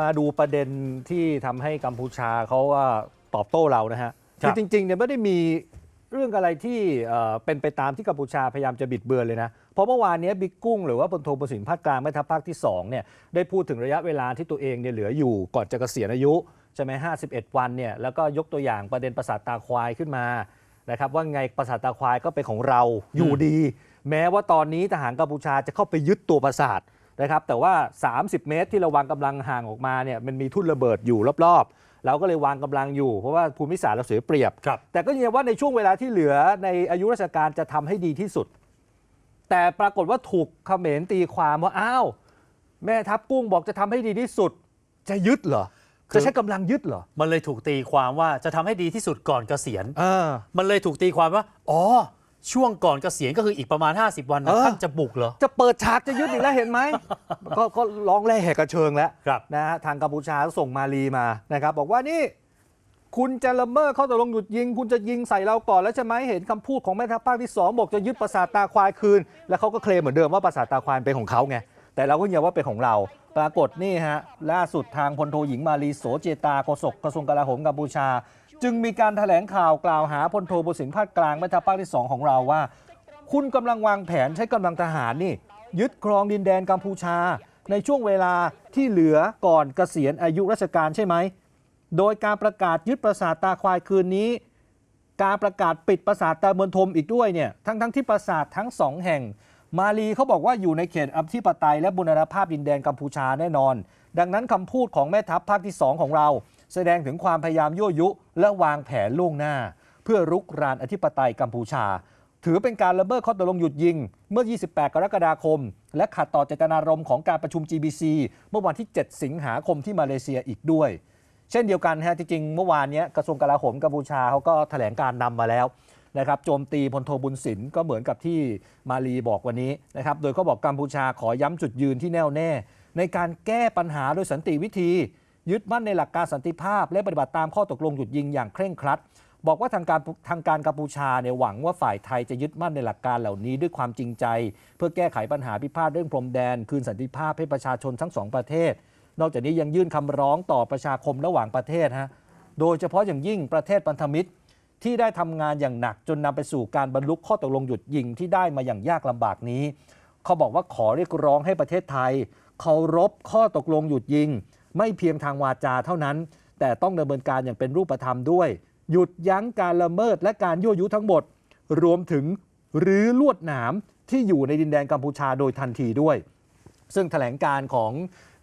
มาดูประเด็นที่ทำให้กัมพูชาเขาว่าตอบโต้เรานะฮะครับคือจริงๆเนี่ยไม่ได้มีเรื่องอะไรที่เอ่อเป็นไปตามที่กัมพูชาพยายามจะบิดเบือนเลยนะ เพราะเมื่อวานเนี้ยบิ๊กกุ้งหรือว่าพลโทประสิทธิ์ภาคกลางแม่ทัพภาคที่2เนี่ยได้พูดถึงระยะเวลาที่ตัวเองเนี่ยเหลืออยู่ก่อนจะเกษียณอายุ ใช่ไหม51วันเนี่ยแล้วก็ยกตัวอย่างประเด็นประสาทตาควายขึ้นมานะครับว่าไงประสาทตาควายก็เป็นของเราอยู่ดี แม้ว่าตอนนี้ทหารกัมพูชาจะเข้าไปยึดตัวปราสาท นะครับแต่ว่า 30 เมตรที่เราวางกำลังห่างออกมาเนี่ยมันมีทุ่นระเบิดอยู่รอบๆ เราก็เลยวางกำลังอยู่เพราะว่าภูมิศาสตร์เราเสียเปรียบครับแต่ก็ยืนยันว่าในช่วงเวลาที่เหลือในอายุราชการจะทำให้ดีที่สุด แต่ปรากฏว่าถูกเขมรตีความว่าอ้าวแม่ทัพกุ้งบอกจะทำให้ดีที่สุด จะยึดเหรอคือจะใช้กำลังยึดเหรอ มันเลยถูกตีความว่าจะทำให้ดีที่สุดก่อนเกษียณเออมันเลยถูกตีความว่า อ๋อ ช่วงก่อนเกษียณก็คืออีกประมาณ 50 วันนะเออ ท่านจะบุกเหรอ จะเปิดฉากจะยึดอีกแล้วเห็นไหม ก็ก็ร้องแร่แหกกระเชิงแล้วครับ นะฮะทางกัมพูชาส่งมาลีมานะครับ บอกว่านี่ คุณจะละเมิดข้อตกลงหยุดยิง คุณจะยิงใส่เราก่อนแล้วใช่ไหมเห็นคำพูดของแม่ทัพภาคที่2บอกจะยึดปราสาทตาควายคืน แล้วเขาก็เคลมเหมือนเดิมว่าปราสาทตาควายเป็นของเขาไง แต่เราก็ยืนยันว่าเป็นของเรา ปรากฏนี่ฮะล่าสุดทางพลโทหญิงมาลีโสเจตาโฆษกกระทรวงกลาโหมกัมพูชา จึงมีการแถลงข่าวกล่าวหาพลโทบุสินภาคกลางแม่ทัพภาคที่สองของเราว่า คุณกำลังวางแผนใช้กำลังทหารนี่ ยึดครองดินแดนกัมพูชา ในช่วงเวลาที่เหลือก่อนเกษียณอายุราชการใช่ไหมโดยการประกาศยึดปราสาทตาควายคืนนี้ การประกาศปิดปราสาทตาเมืองทมอีกด้วยเนี่ยทั้งทั้งที่ปราสาททั้งสองแห่ง มาลีเขาบอกว่าอยู่ในเขตอธิปไตยและบุรณภาพดินแดนกัมพูชาแน่นอน ดังนั้นคำพูดของแม่ทัพภาคที่ 2 ของเรา แสดงถึงความพยายามยั่วยุ และวางแผนล่วงหน้า เพื่อรุกรานอธิปไตยกัมพูชา ถือเป็นการละเมิดข้อตกลงหยุดยิง เมื่อ 28 กรกฎาคม และขัดต่อเจตนารมณ์ของการประชุม GBC เมื่อวันที่ 7 สิงหาคมที่มาเลเซียอีกด้วย เช่นเดียวกันฮะจริงๆเมื่อวานนี้กระทรวงกลาโหมกัมพูชาเขาก็แถลงการนำมาแล้ว นะครับโจมตีพลโทบุญสินก็เหมือนกับที่มาลีบอกวันนี้นะครับโดยเขาบอกกัมพูชาขอย้ำจุดยืนที่แน่วแน่ ในการแก้ปัญหาโดยสันติวิธี ยึดมั่นในหลักการสันติภาพ และปฏิบัติตามข้อตกลงหยุดยิงอย่างเคร่งครัด บอกว่าทางการทางการกัมพูชาเนี่ยหวังว่าฝ่ายไทยจะยึดมั่นในหลักการเหล่านี้ด้วยความจริงใจ เพื่อแก้ไขปัญหาพิพาทเรื่องพรมแดน คืนสันติภาพให้ประชาชนทั้งสองประเทศ นอกจากนี้ยังยื่นคำร้องต่อประชาคมระหว่างประเทศฮะโดยเฉพาะอย่างยิ่งประเทศพันธมิตร ที่ได้ทำงานอย่างหนักจนนำไปสู่การบรรลุข้อตกลงหยุดยิงที่ได้มาอย่างยากลำบากนี้ เขาบอกว่าขอเรียกร้องให้ประเทศไทยเคารพข้อตกลงหยุดยิง ไม่เพียงทางวาจาเท่านั้น แต่ต้องดำเนินการอย่างเป็นรูปธรรมด้วย หยุดยั้งการละเมิดและการยั่วยุทั้งหมด รวมถึงรื้อลวดหนามที่อยู่ในดินแดนกัมพูชาโดยทันทีด้วย ซึ่งแถลงการของ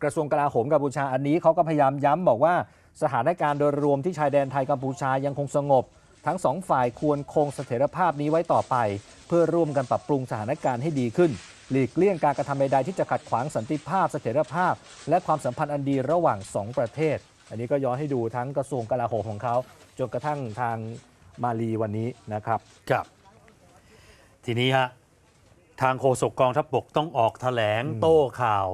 กระทรวงกลาโหมกัมพูชาอันนี้เขาก็พยายามย้ำบอกว่าสถานการณ์โดยรวมที่ชายแดนไทยกัมพูชายังคงสงบ ทั้งสองฝ่ายควรคงเสถียรภาพนี้ไว้ต่อไป เพื่อร่วมกันปรับปรุงสถานการณ์ให้ดีขึ้น หลีกเลี่ยงการกระทำใดๆที่จะขัดขวางสันติภาพเสถียรภาพ และความสัมพันธ์อันดีระหว่างสองประเทศ อันนี้ก็ย้อนให้ดูทั้งกระทรวงกลาโหมของเขาจนกระทั่งทางมาลีวันนี้นะครับ ครับ ทีนี้ฮะทางโฆษกกองทัพบกต้องออกแถลงอืมโต้ข่าว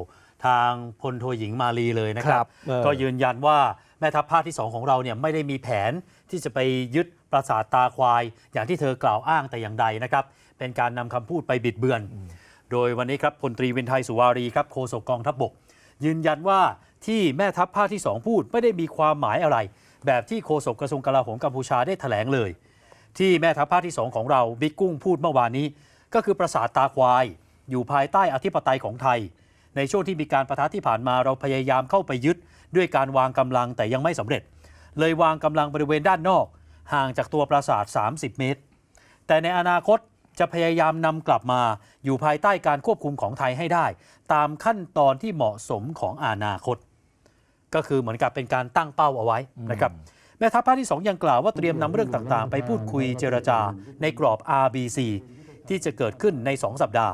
ทางพลโทหญิงมาลีเลยนะคครัรับบเออ ก็ยืนยันว่า แม่ทัพภาคที่ 2 ของเราเนี่ยไม่ได้มีแผนที่จะไปยึดปราสาทตาควาย อย่างที่เธอกล่าวอ้างแต่อย่างใดนะครับ เป็นการนำคำพูดไปบิดเบือน โดยวันนี้ครับพลตรีวินไทยสุวารีครับโฆษกกองทัพบก ยืนยันว่าที่แม่ทัพภาคที่ 2 พูดไม่ได้มีความหมายอะไร แบบที่โฆษกกระทรวงกลาโหมกัมพูชาได้แถลงเลย ที่แม่ทัพภาคที่ 2 ของเราบิ๊กกุ้งพูดเมื่อวานนี้ ก็คือปราสาทตาควาย อยู่ภายใต้อธิปไตยของไทย ในช่วงที่มีการประทะที่ผ่านมาเราพยายามเข้าไปยึด ด้วยการวางกำลังแต่ยังไม่สำเร็จ เลยวางกำลังบริเวณด้านนอก ห่างจากตัวปราสาท 30 เมตร แต่ในอนาคตจะพยายามนำกลับมาอยู่ภายใต้การควบคุมของไทยให้ได้ ตามขั้นตอนที่เหมาะสมของอนาคต ก็คือเหมือนกับเป็นการตั้งเป้าเอาไว้นะครับแม่ทัพภาคที่ 2 ยังกล่าวว่าเตรียมนำเรื่องต่างๆ ไปพูดคุยเจรจาในกรอบ RBC ที่จะเกิดขึ้นใน 2 สัปดาห์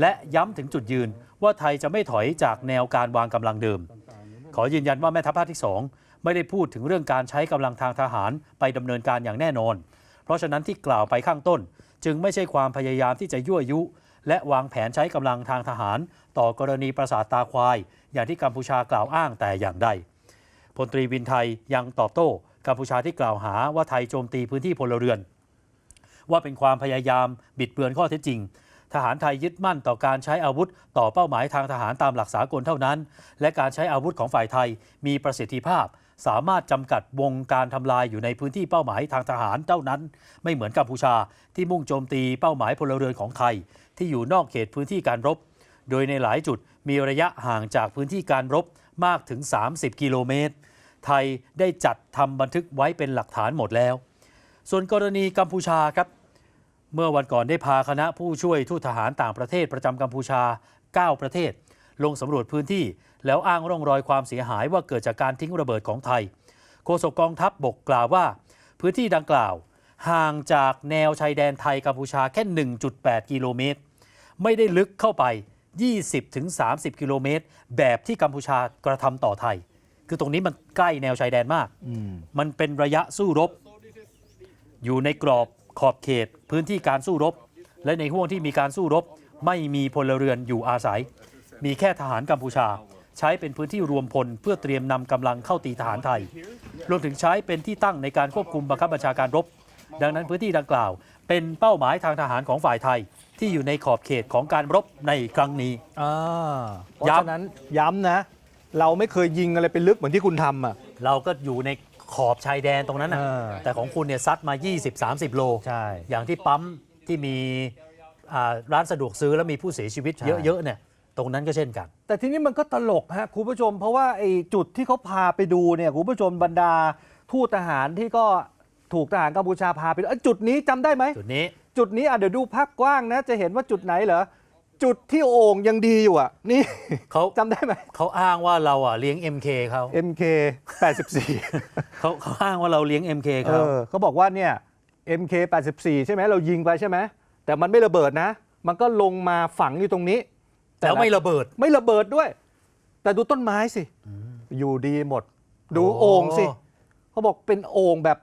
และย้ำถึงจุดยืนว่าไทยจะไม่ถอยจากแนวการวางกำลังเดิม ขอยืนยันว่าแม่ทัพภาคที่ 2 ไม่ได้พูดถึงเรื่องการใช้กำลังทางทหารไปดำเนินการอย่างแน่นอน เพราะฉะนั้นที่กล่าวไปข้างต้น จึงไม่ใช่ความพยายามที่จะยั่วยุ และวางแผนใช้กำลังทางทหาร ต่อกรณีปราสาทตาควาย อย่างที่กัมพูชากล่าวอ้างแต่อย่างใดพลตรีวินไทยยังตอบโต้กัมพูชาที่กล่าวหาว่าไทยโจมตีพื้นที่พลเรือน ว่าเป็นความพยายามบิดเบือนข้อเท็จจริง ทหารไทยยึดมั่นต่อการใช้อาวุธ ต่อเป้าหมายทางทหารตามหลักสากลเท่านั้น และการใช้อาวุธของฝ่ายไทยมีประสิทธิภาพ สามารถจำกัดวงการทำลายอยู่ในพื้นที่เป้าหมายทางทหารเท่านั้น ไม่เหมือนกัมพูชาที่มุ่งโจมตีเป้าหมายพลเรือนของไทย ที่อยู่นอกเขตพื้นที่การรบ โดยในหลายจุดมีระยะห่างจากพื้นที่การรบมากถึง 30 กิโลเมตร ไทยได้จัดทำบันทึกไว้เป็นหลักฐานหมดแล้ว ส่วนกรณีกัมพูชาครับ เมื่อวันก่อนได้พาคณะผู้ช่วยทูตทหารต่างประเทศประจำกัมพูชา 9 ประเทศ ลงสำรวจพื้นที่ แล้วอ้างร่องรอยความเสียหายว่าเกิดจากการทิ้งระเบิดของไทย โฆษกกองทัพบบกกล่าวว่า พื้นที่ดังกล่าว ห่างจากแนวชายแดนไทยกัมพูชาแค่ 1.8 กิโลเมตร ไม่ได้ลึกเข้าไป 20-30 กิโลเมตร แบบที่กัมพูชากระทำต่อไทย คือตรงนี้มันใกล้แนวชายแดนมากมันเป็นระยะสู้รบ อยู่ในกรอบ ขอบเขตพื้นที่การสู้รบ และในห่วงที่มีการสู้รบ ไม่มีพลเรือนอยู่อาศัย มีแค่ทหารกัมพูชา ใช้เป็นพื้นที่รวมพลเพื่อเตรียมนำกำลังเข้าตีทหารไทย รวมถึงใช้เป็นที่ตั้งในการควบคุมบังคับบัญชาการรบ ดังนั้นพื้นที่ดังกล่าว เป็นเป้าหมายทางทหารของฝ่ายไทย ที่อยู่ในขอบเขตของการรบในครั้งนี้ อ่าเพราะย้ำฉะนั้นย้ำนะ เราไม่เคยยิงอะไรเป็นลึกเหมือนที่คุณทำอะ เราก็อยู่ใน ขอบชายแดนตรงนั้นนะเออ แต่ของคุณเนี่ยซัดมา 20-30 โล ใช่ อย่างที่ปั๊มที่มีอ่าร้านสะดวกซื้อแล้วมีผู้เสียชีวิตใช่ เยอะๆเนี่ยตรงนั้นก็เช่นกัน แต่ทีนี้มันก็ตลกฮะคุณผู้ชม เพราะว่าไอ้จุดที่เขาพาไปดูเนี่ยคุณผู้ชมบรรดาทูตทหารที่ก็ถูกทหารกัมพูชาพาไปดูเอ้ยจุดนี้จำได้ไหม จุดนี้ จุดนี้อะเดี๋ยวดูภาพกว้างนะ จะเห็นว่าจุดไหนเหรอ จุดที่โอ่งยังดีอยู่อะ นี่เขาจำได้ไหม เขาอ้างว่าเราอะเลี้ยง MK เขา MK 84 เขาเขาอ้างว่าเราเลี้ยง MK เอเขาอเขาบอกว่าเนี่ย MK 84 ใช่ไหมเรายิงไปใช่ไหมแต่มันไม่ระเบิดนะ มันก็ลงมาฝังอยู่ตรงนี้แล้วไม่ระเบิดไม่ระเบิดด้วย แต่ดูต้นไม้สิ อยู่ดีหมด ดูโอ้โอ่งสิเขาบอกเป็นโอ่งแบบ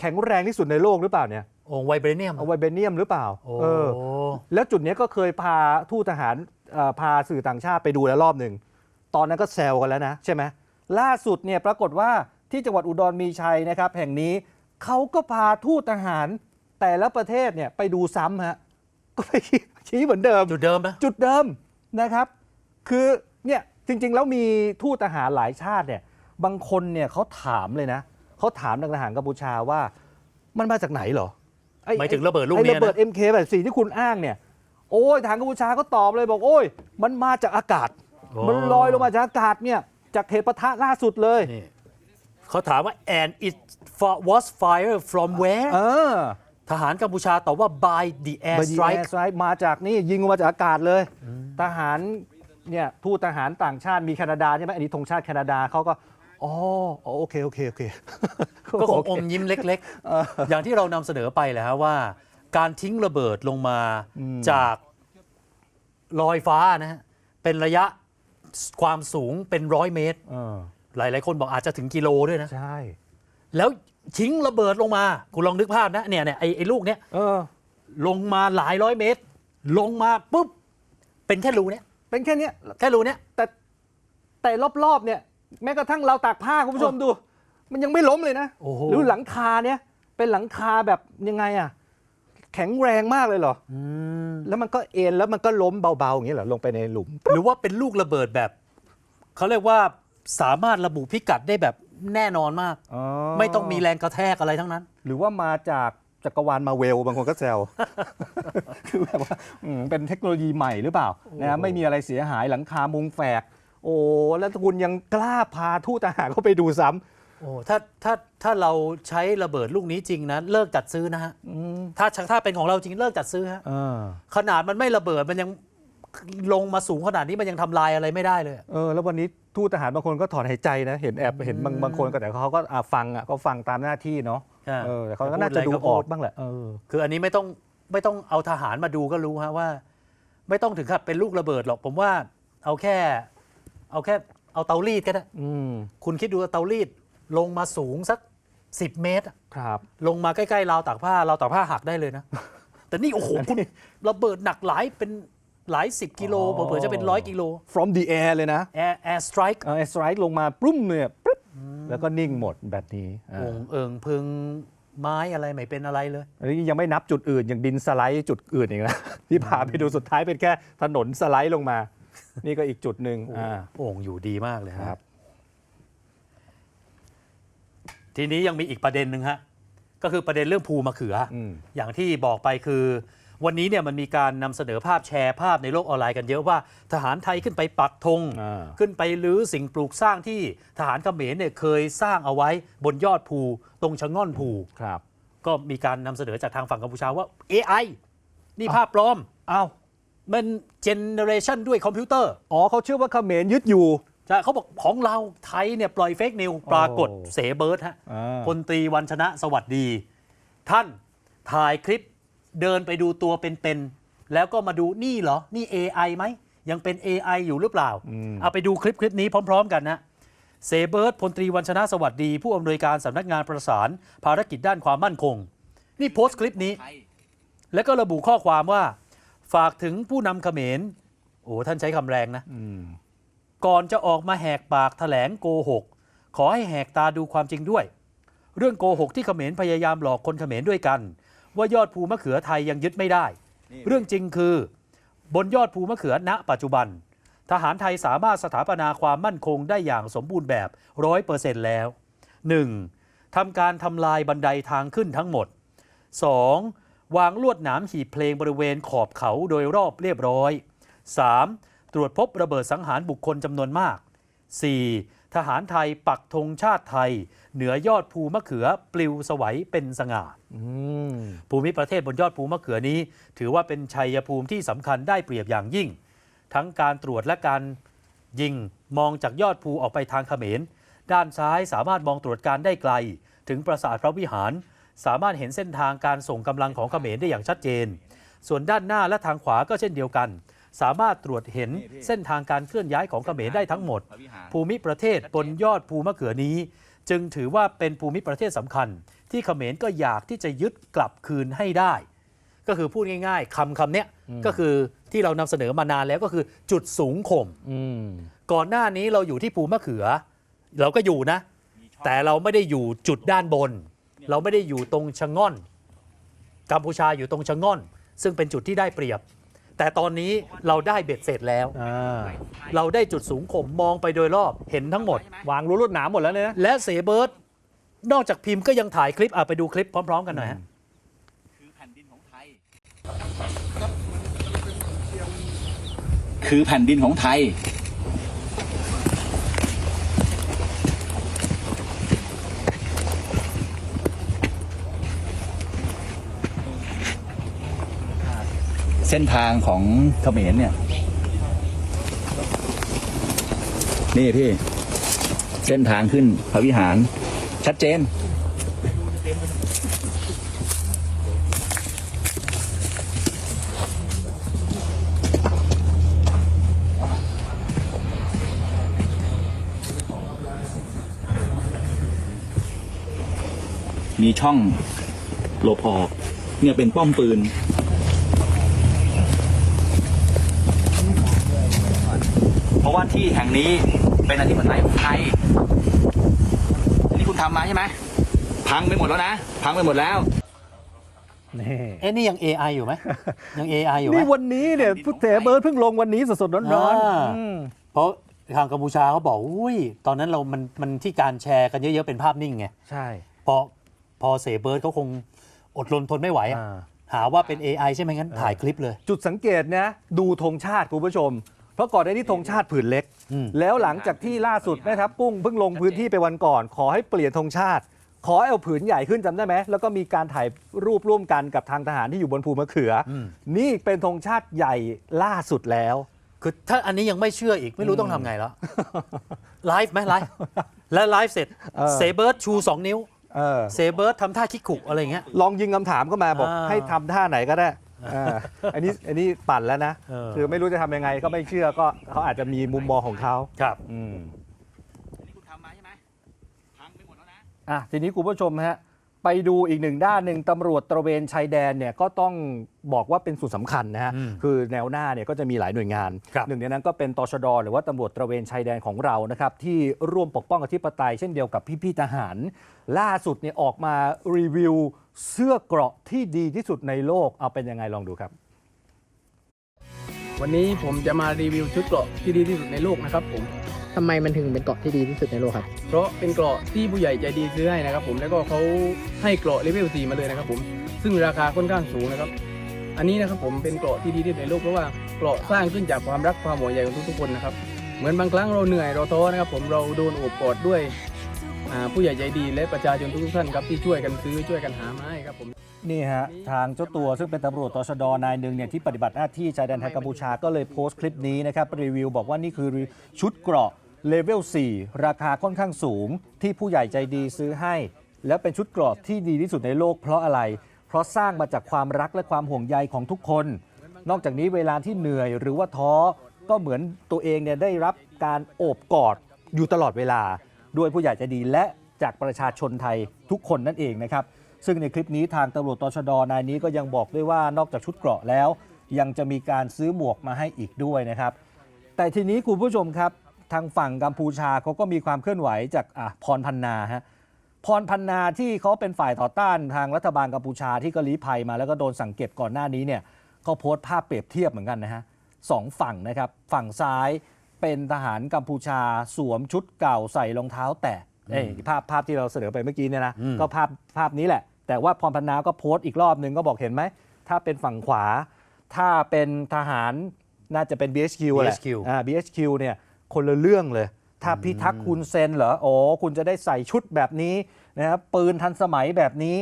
แข็งแรงที่สุดในโลกหรือเปล่าเนี่ย องค์ไวเบรเนียมเอาไวเบเนียมหรือเปล่าโอ้เออแล้วจุดเนี้ยก็เคยพาทูตทหารเอ่อพาสื่อต่างชาติไปดูแล้วรอบหนึ่ง ตอนนั้นก็แซวกันแล้วนะ ใช่ไหมล่าสุดเนี่ยปรากฏว่าที่จังหวัดอุดรมีชัยนะครับแห่งนี้เขาก็พาทูตทหาร แต่ละประเทศเนี่ยไปดูซ้ำฮะก็ไปชี้เหมือนเดิม จุดเดิมนะ จุดเดิมนะครับ คือเนี่ยจริง ๆ แล้วมีทูตทหารหลายชาติเนี่ยบางคนเนี่ยเขาถามเลยนะเขาถามทางทหารกัมพูชาว่ามันมาจากไหนเหรอไอ้ หมายถึงระเบิดลูกไอ้เนี้ยระเบิด นะ MK84 ที่คุณอ้างเนี่ย โอ้ยทหารกัมพูชาก็ตอบเลยบอกโอ้ย มันมาจากอากาศมันลอยลงมาจากอากาศเนี่ยจากเหตุปะทะล่าสุดเลย นี่เขาถามว่า and it fa- was fire from where เออทหารกัมพูชาตอบว่า by the air บดี strike แอร์สไตร์มาจากนี่ยิงมาจากอากาศเลย ทหารเนี่ยทูตทหารต่างชาติมีแคนาดาใช่ไหมอันนี้ธงชาติแคนาดาเขาก็อ๋ออ๋อโอเคโอเคโอเค ก็คงโอมยิ้มเล็ก ๆ อย่างที่เรานำเสนอไปแหละฮะว่า การทิ้งระเบิดลงมาจากลอยฟ้านะฮะเป็นระยะความสูงเป็นร้อยเมตร เออหลาย ๆ คนบอกอาจจะถึงกิโลด้วยนะ ใช่ แล้วทิ้งระเบิดลงมา คุณลองนึกภาพนะเนี่ยเนี่ยไอ้ไอ้ลูกเนี้ยเออ ลงมาหลายร้อยเมตร ลงมาปุ๊บ เป็นแค่รูเนี้ยเป็นแค่เนี้ยแค่รูเนี้ย แต่แต่รอบๆเนี่ย แม้กระทั่งเราวตากผ้าคุณผู้ชมดู มันยังไม่ล้มเลยนะโอ้โหหรือหลังคาเนี่ยเป็นหลังคาแบบยังไงอะแข็งแรงมากเลยเหรอ อืมแล้วมันก็เอ็นแล้วมันก็ล้มเบาๆอย่างนี้เหรอลงไปในหลุม หรือว่าเป็นลูกระเบิดแบบ เขาเรียกว่าสามารถระบุพิกัดได้แบบแน่นอนมาก ไม่ต้องมีแรงกระแทกอะไรทั้งนั้น หรือว่ามาจากจักรวาลมาเวลบางคนก็แซว คือแบบว่าอืมเป็นเทคโนโลยีใหม่หรือเปล่านะไม่มีอะไรเสียหายหลังคามุงแฝก โอ้แล้วคุณยังกล้าพาทูตทหารเข้าไปดูซ้ำ โอ้ถ้าถ้าถ้าเราใช้ระเบิดลูกนี้จริงนะเลิกจัดซื้อนะฮะถ้าถ้าเป็นของเราจริงเลิกจัดซื้อฮะเออขนาดมันไม่ระเบิดมันยังลงมาสูงขนาดนี้มันยังทำลายอะไรไม่ได้เลย เออแล้ววันนี้ทูตทหารบางคนก็ถอนหายใจนะ เห็นแอบเห็นบางบางคนก็แต่เขาก็อะฟังอะก็ฟังตามหน้าที่เนาะใช่เออแต่เขาก็น่าจะดูออกบ้างแหละเออคืออันนี้ไม่ต้องไม่ต้องเอาทหารมาดูก็รู้ฮะว่า ไม่ต้องถึงกับเป็นลูกระเบิดหรอกผมว่า เอาแค่ เอาแค่เอาเตารีดก็ได้อืมคุณคิดดูว่าเตารีด ลงมาสูงสัก 10 เมตรอะครับลงมาใกล้ๆราวตากผ้าราวตากผ้าหักได้เลยนะ แต่นี่ โอ้โห คุณระเบิดหนักหลายเป็นหลายสิบกิโลอ๋อเผื่อๆจะเป็นร้อยกิโล from the air เลยนะ air air strike เออสไลด์ลงมาปรุ้มเนี่ยปึ๊บแล้วก็นิ่งหมดแบบนี้อ่า วงเอิงพึงไม้อะไรไม่เป็นอะไรเลย อันนี้ยังไม่นับจุดอื่น อย่างดินสไลด์จุดอื่นอีกนะ ที่พาไปดูสุดท้ายเป็นแค่ถนนสไลด์ลงมา นี่ก็อีกจุดหนึ่งอ่า โอ่งอยู่ดีมากเลยฮะครับ ทีนี้ยังมีอีกประเด็นหนึ่งฮะก็คือประเด็นเรื่องภูมะเขือออืมอย่างที่บอกไปคือ วันนี้เนี่ยมันมีการนำเสนอภาพแชร์ภาพในโลกออนไลน์กันเยอะว่าทหารไทยขึ้นไปปักธงอ่าขึ้นไปรื้อสิ่งปลูกสร้างที่ทหารเขมรเนี่ยเคยสร้างเอาไว้บนยอดภูตรงชะง่อนภูครับ ก็มีการนำเสนอจากทางฝั่งกัมพูชาว่า AI นี่ภาพปลอมเอ้ามันเจเนเรชันด้วยคอมพิวเตอร์ อ๋อเขาเชื่อว่าเขมรยึดอยู่ ใช่เขาบอกของเราไทยเนี่ยปล่อยเฟกนิวปรากฏโอ้เสเบิร์ดฮะอ่าพลตรีวันชนะสวัสดี ท่านถ่ายคลิปเดินไปดูตัวเป็นๆแล้วก็มาดูนี่เหรอ นี่ AI ไหม ยังเป็น AI อยู่หรือเปล่าอืมเอาไปดูคลิปคลิปนี้พร้อม ๆ กันนะเสเบิร์ดพลตรีวันชนะสวัสดี ผู้อำนวยการสำนักงานประสาน ภารกิจด้านความมั่นคง นี่โพสต์คลิปนี้ แล้วก็ระบุข้อความว่า ฝากถึงผู้นำเขมรโอ้ท่านใช้คำแรงนะอืม ก่อนจะออกมาแหกปากแถลงโกหก ขอให้แหกตาดูความจริงด้วย เรื่องโกหกที่เขมรพยายามหลอกคนเขมรด้วยกัน ว่ายอดภูมะเขือไทยยังยึดไม่ได้ เรื่องจริงคือบนยอดภูมะเขือณ ปัจจุบัน ทหารไทยสามารถสถาปนาความมั่นคงได้อย่างสมบูรณ์แบบร้อยเปอร์เซ็นต์แล้ว 1. ทำการทำลายบันไดทางขึ้นทั้งหมด 2. วางลวดหนามหีบเพลงบริเวณขอบเขาโดยรอบเรียบร้อย 3. ตรวจพบระเบิดสังหารบุคคลจำนวนมาก 4. ทหารไทยปักธงชาติไทย เหนือยอดภูมะเขือปลิวสวัยเป็นสง่าอืมภูมิประเทศบนยอดภูมะเขือนี้ ถือว่าเป็นชัยภูมิที่สำคัญได้เปรียบอย่างยิ่ง ทั้งการตรวจและการยิงมองจากยอดภูออกไปทางเขมร ด้านซ้ายสามารถมองตรวจการได้ไกล ถึงปราสาทพระวิหาร สามารถเห็นเส้นทางการส่งกำลังของเขมรได้อย่างชัดเจน ส่วนด้านหน้าและทางขวาก็เช่นเดียวกัน สามารถตรวจเห็นเส้นทางการเคลื่อนย้ายของเขมรได้ทั้งหมด ภูมิประเทศบนยอดภูมะเขือนี้ จึงถือว่าเป็นภูมิประเทศสำคัญ ที่เขมรก็อยากที่จะยึดกลับคืนให้ได้ ก็คือพูดง่าย ๆคำคำเนี้ยก็คือที่เรานำเสนอมานานแล้วก็คือจุดสูงข่มอืมก่อนหน้านี้เราอยู่ที่ภูมะเขือ เราก็อยู่นะ แต่เราไม่ได้อยู่จุดด้านบน เราไม่ได้อยู่ตรงชะง่อนกัมพูชาอยู่ตรงชะง่อน ซึ่งเป็นจุดที่ได้เปรียบ แต่ตอนนี้เราได้เบ็ดเสร็จแล้ว อ่าเราได้จุดสูงข่มมองไปโดยรอบเห็นทั้งหมด วางรั้วลวดหนามหมดแล้วเนี่ยนะ และเสเบิร์ดนอกจากพิมพ์ก็ยังถ่ายคลิปอะไปดูคลิปพร้อม ๆ กันหน่อยฮะ คือแผ่นดินของไทย คือแผ่นดินของไทย เส้นทางของเขมรเนี่ย นี่พี่ เส้นทางขึ้นพระวิหาร ชัดเจน มีช่องหลบออก เนี่ยเป็นป้อมปืน เพราะว่า ที่แห่งนี้เป็นอธิปไตยของไทยอันนี้คุณทำมาใช่ไหมพังไปหมดแล้วนะ พังไปหมดแล้ว นี่เอ๊ะนี่ยัง AI อยู่ไหมยัง AI อยู่ไหมนี่วันนี้เนี่ยพุทธเถเบิร์ดเพิ่งลงวันนี้สดๆร้อนอ่าๆอืมเพราะทางกัมพูชาเขาบอกอุ้ย ตอนนั้นเรามันมันที่การแชร์กันเยอะๆเป็นภาพนิ่งไง ใช่พอพอเสเบิร์ดเขาคงอดรนทนไม่ไหวอะอ่าหาว่าเป็น AI ใช่ไหมงั้นถ่ายคลิปเลย จุดสังเกตนะ ดูธงชาติคุณผู้ชม เพราะก่อนในนี้ธงชาติผืนเล็กอืมแล้วหลังจากที่ล่าสุดแม่ทัพกุ้งเพิ่งลงพื้นที่ไปวันก่อน ขอให้เปลี่ยนธงชาติ ขอให้เอาผืนใหญ่ขึ้นจำได้ไหมแล้วก็มีการถ่ายรูปร่วมกันกับทางทหารที่อยู่บนภูมะเขืออมนี่เป็นธงชาติใหญ่ล่าสุดแล้ว คือถ้าอันนี้ยังไม่เชื่ออีกไม่รู้ต้องทำไงแล้วไลฟ์ไหมไลฟ์และไลฟ์เสร็จเออ เซเบิร์ดชู2นิ้วเออ เซเบิร์ดทำท่าคิกขุอะไรอย่างเงี้ย ลองยิงคำถามเข้ามาบอกอ่า ให้ทำท่าไหนก็ได้ อ่าอันนี้อันนี้ปั่นแล้วนะ เออ คือไม่รู้จะทำยังไงก็ไม่เชื่อก็เขาอาจจะมีมุมมองของเขาครับ อืม อันนี้คุณทำมาใช่ไหมพังไปหมดแล้วนะ อะทีนี้คุณผู้ชมฮะ ไปไปดูอีกหนึ่งด้านหนึ่งตำรวจตระเวนชายแดนเนี่ยก็ต้องบอกว่าเป็นส่วนสำคัญนะฮะอืมคือแนวหน้าเนี่ยก็จะมีหลายหน่วยงานครับหนึ่งในนั้นก็เป็นตชดหรือว่าตำรวจตระเวนชายแดนของเรานะครับที่ร่วมปกป้องอธิปไตยเช่นเดียวกับพี่ๆทหาร ล่าสุดเนี่ยออกมารีวิวเสื้อเกราะที่ดีที่สุดในโลกเอาเป็นยังไงลองดูครับ วันนี้ผมจะมารีวิวชุดเกราะที่ดีที่สุดในโลกนะครับผม ทำไมมันถึงเป็นเกาะที่ดีที่สุดในโลกครับ เพราะเป็นเกราะที่ผู้ใหญ่ใจดีซื้อให้นะครับผมแล้วก็เขาให้เกราะเลเวล4มาเลยนะครับผมซึ่งราคาค่อนข้างสูงนะครับ อันนี้นะครับผมเป็นเกราะที่ดีที่สุดในโลกเพราะว่าเกราะสร้างขึ้นจากความรักความห่วงใยของทุกๆคนนะครับเหมือนบางครั้งเราเหนื่อยเราท้อนะครับผมเราโดนโอบกอดด้วยอ่าผู้ใหญ่ใจดีและประชาชนทุกๆท่านครับที่ช่วยกันซื้อช่วยกันหามาให้ครับผม นี่ฮะ ทางเจ้าตัวซึ่งเป็นตำรวจตชดนายหนึ่งเนี่ยที่ปฏิบัติหน้าที่ชายแดนไทยกัมพูชาก็เลยโพสต์คลิปนี้นะครับรีวิวบอกว่านี่คือชุดเกราะ เลเวล 4 ราคาค่อนข้างสูงที่ผู้ใหญ่ใจดีซื้อให้ แล้วเป็นชุดเกราะที่ดีที่สุดในโลกเพราะอะไร เพราะสร้างมาจากความรักและความห่วงใยของทุกคน นอกจากนี้เวลาที่เหนื่อยหรือว่าท้อก็เหมือนตัวเองเนี่ยได้รับการโอบกอดอยู่ตลอดเวลา ด้วยผู้ใหญ่ใจดีและจากประชาชนไทยทุกคนนั่นเองนะครับ ซึ่งในคลิปนี้ทางตำรวจตชดนายนี้ก็ยังบอกด้วยว่านอกจากชุดเกราะแล้ว ยังจะมีการซื้อหมวกมาให้อีกด้วยนะครับ แต่ทีนี้คุณผู้ชมครับ ทางฝั่งกัมพูชาเขาก็มีความเคลื่อนไหวจากอะพรพันนาฮะพรพันนาที่เขาเป็นฝ่ายต่อต้านทางรัฐบาลกัมพูชาที่ก็ลี้ภัยมาแล้วก็โดนสั่งเก็บก่อนหน้านี้เนี่ยเขาโพสต์ภาพเปรียบเทียบเหมือนกันนะฮะสองฝั่งนะครับฝั่งซ้ายเป็นทหารกัมพูชาสวมชุดเก่าใส่รองเท้า แตะเอ้ยภาพภาพที่เราเสนอไปเมื่อกี้เนี่ยนะอืมก็ภาพภาพนี้แหละ แต่ว่าพรพันนาก็โพสต์อีกรอบหนึ่งก็บอกเห็นไหม ถ้าเป็นฝั่งขวา ถ้าเป็นทหารน่าจะเป็น BHQ แหละ BHQ อ่า BHQ เนี่ย คนละเรื่องเลย ถ้าพิทักษ์คุณเซนเหรอโอ้คุณจะได้ใส่ชุดแบบนี้นะครับปืนทันสมัยแบบนี้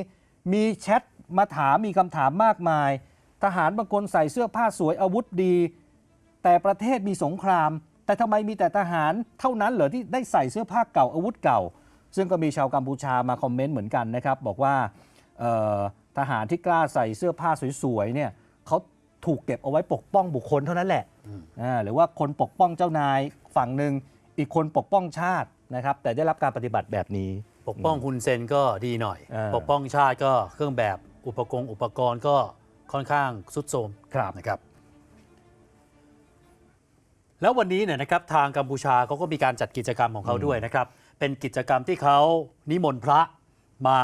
มีแชทมาถามมีคำถามมากมาย ทหารบางคนใส่เสื้อผ้าสวยอาวุธดี แต่ประเทศมีสงคราม แต่ทำไมมีแต่ทหารเท่านั้นเหรอที่ได้ใส่เสื้อผ้าเก่าอาวุธเก่า ซึ่งก็มีชาวกัมพูชามาคอมเมนต์เหมือนกันนะครับ บอกว่าเอ่อทหารที่กล้าใส่เสื้อผ้าสวยๆเนี่ยเขาถูกเก็บเอาไว้ปกป้องบุคคลเท่านั้นแหละอ่าหรือว่าคนปกป้องเจ้านาย ฝั่งหนึ่งอีกคนปกป้องชาตินะครับ แต่ได้รับการปฏิบัติแบบนี้ ปกป้องคุณเซนก็ดีหน่อย เออ ปกป้องชาติก็เครื่องแบบอุปกรณ์อุปกรณ์ก็ค่อนข้างสุดโทรมครับนะครับ แล้ววันนี้เนี่ยนะครับทางกัมพูชาเขาก็มีการจัดกิจกรรมของเขาด้วยนะครับ เป็นกิจกรรมที่เขานิมนต์พระมา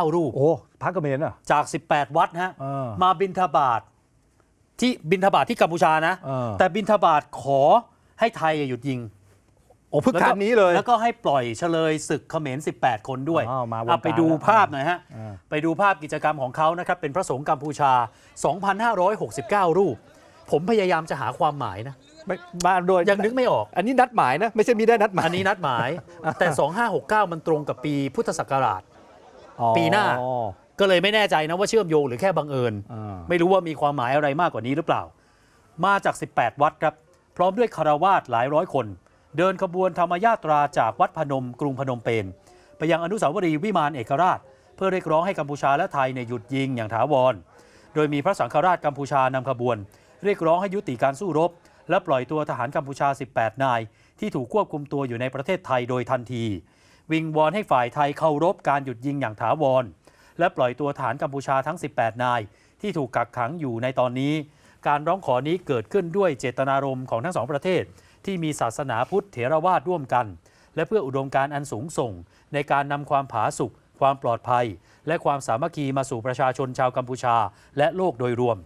2,569 รูป โอ้พระเขมรอะ จาก 18 วัดนะฮะ เออ มาบินทบาท ที่บินทบาทที่กัมพูชานะ เออ แต่บินทบาทขอให้ไทยหยุดยิง โอ้เพิ่งการนี้เลย แล้วก็ให้ปล่อยเฉลยศึกเขมร 18 คนด้วยอ้าวมาวงอะไปดูการแล้วภาพหน่อยฮะ อ่า ไปดูภาพกิจกรรมของเขานะครับ เป็นพระสงฆ์กัมพูชา 2,569 รูป ผมพยายามจะหาความหมายนะ ไม่มาโดยยังนึกไม่ออก อันนี้นัดหมายนะ ไม่ใช่มีได้นัดหมายอันนี้นัดหมาย แต่ 2569 มันตรงกับปีพุทธศักราช อ๋อปีหน้า ก็เลยไม่แน่ใจนะว่าเชื่อมโยงหรือแค่บังเอิญอ่าไม่รู้ว่ามีความหมายอะไรมากกว่านี้หรือเปล่า มาจาก 18 วัดครับ พร้อมด้วยคารวาสหลายร้อยคน เดินขบวนธรรมยาตราจากวัดพนม กรุงพนมเปญไปยังอนุสาวรีย์วิมานเอกราช เพื่อเรียกร้องให้กัมพูชาและไทยเนี่ยหยุดยิงอย่างถาวร โดยมีพระสังฆราชกัมพูชานำขบวน เรียกร้องให้ยุติการสู้รบ และปล่อยตัวทหารกัมพูชา 18 นาย ที่ถูกควบคุมตัวอยู่ในประเทศไทยโดยทันที วิงวอนให้ฝ่ายไทยเคารพการหยุดยิงอย่างถาวร และปล่อยตัวทหารกัมพูชาทั้ง 18 นาย ที่ถูกกักขังอยู่ในตอนนี้ การร้องขอนี้เกิดขึ้นด้วยเจตนารมณ์ของทั้งสองประเทศ ที่มีศาสนาพุทธเถรวาทร่วมกัน และเพื่ออุดมการณ์อันสูงส่ง ในการนำความผาสุกความปลอดภัย และความสามัคคีมาสู่ประชาชนชาวกัมพูชา และโลกโดยรวม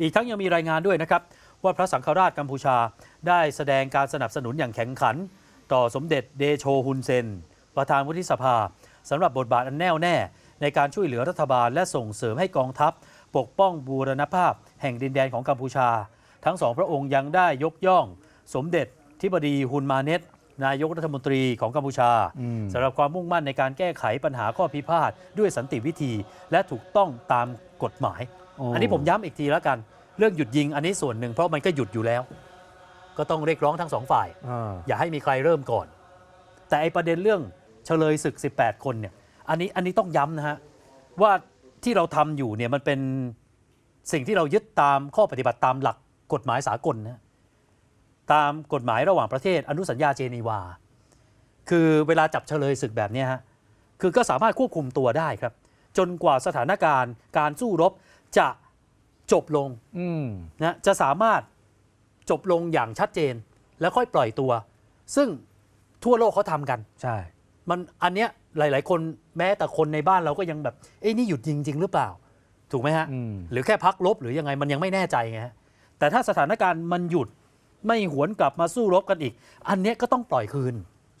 อีกทั้งยังมีรายงานด้วยนะครับว่าพระสังฆราชกัมพูชาได้แสดงการสนับสนุนอย่างแข็งขัน ต่อสมเด็จเดโชฮุนเซน ประธานวุฒิสภาสำหรับบทบาทอันแน่วแน่ ในการช่วยเหลือรัฐบาลและส่งเสริมให้กองทัพ ปกป้องบูรณภาพ แห่งดินแดนของกัมพูชา ทั้งสองพระองค์ยังได้ยกย่อง สมเด็จทิบดีฮุนมาเน็ตนายกรัฐมนตรีของกัมพูชาอืมสำหรับความมุ่งมั่นในการแก้ไขปัญหาข้อพิพาทด้วยสันติวิธีและถูกต้องตามกฎหมายโอ้อันนี้ผมย้ำอีกทีแล้วกัน เรื่องหยุดยิงอันนี้ส่วนหนึ่งเพราะมันก็หยุดอยู่แล้ว ก็ต้องเรียกร้องทั้งสองฝ่ายอ่าอย่าให้มีใครเริ่มก่อน แต่ไอประเด็นเรื่องเฉลยศึก 18 คนเนี่ย อันนี้อันนี้ต้องย้ำนะฮะว่าที่เราทำอยู่เนี่ยมันเป็นสิ่งที่เรายึดตามข้อปฏิบัติตามหลักกฎหมายสากลนะตามกฎหมายระหว่างประเทศอนุสัญญาเจนีวา คือเวลาจับเฉลยศึกแบบเนี้ยฮะคือก็สามารถควบคุมตัวได้ครับ จนกว่าสถานการณ์ การสู้รบจะจบลง อืม นะจะสามารถจบลงอย่างชัดเจนแล้วค่อยปล่อยตัว ซึ่งทั่วโลกเขาทำกัน ใช่ มันอันเนี้ยหลาย ๆ คนแม้แต่คนในบ้านเราก็ยังแบบเอ้ยนี่หยุดยิงจริงหรือเปล่า ถูกไหมฮะ อืม หรือแค่พักลบหรือยังไงมันยังไม่แน่ใจไงฮะแต่ถ้าสถานการณ์มันหยุดไม่หวนกลับมาสู้รบกันอีก อันเนี้ยก็ต้องปล่อยคืน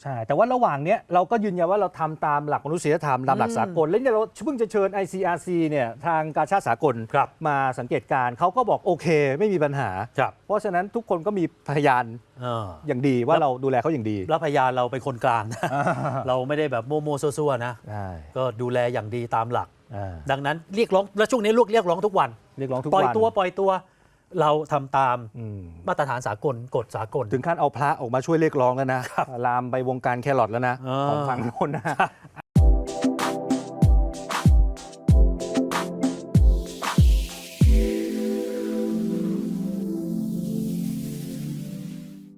ใช่ แต่ว่าระหว่างเนี้ยเราก็ยืนยันว่าเราทำตามหลักมนุษยธรรมตามหลักสากล แล้วเนี่ยเราเพิ่งจะเชิญ ICRC เนี่ยทางการชาติสากลครับมาสังเกตการณ์เขาก็บอกโอเคไม่มีปัญหาครับเพราะฉะนั้นทุกคนก็มีพยานเอออย่างดีว่าเราดูแลเขาอย่างดี แล้วพยานเราเป็นคนกลางนะเราไม่ได้แบบโมโมซัวๆนะใช่ก็ดูแลอย่างดีตามหลักอ่าดังนั้นเรียกร้องและช่วงนี้ลูกเรียกร้องทุกวันเรียกร้องทุกปล่อยวันตัวปล่อยตัว เราทำตามอืมมาตรฐานสากลกฎสากล ถึงขั้นเอาพระออกมาช่วยเรียกร้องแล้วนะลามไปวงการแครอทแล้วนะอ่าของฝั่งโน้นนะ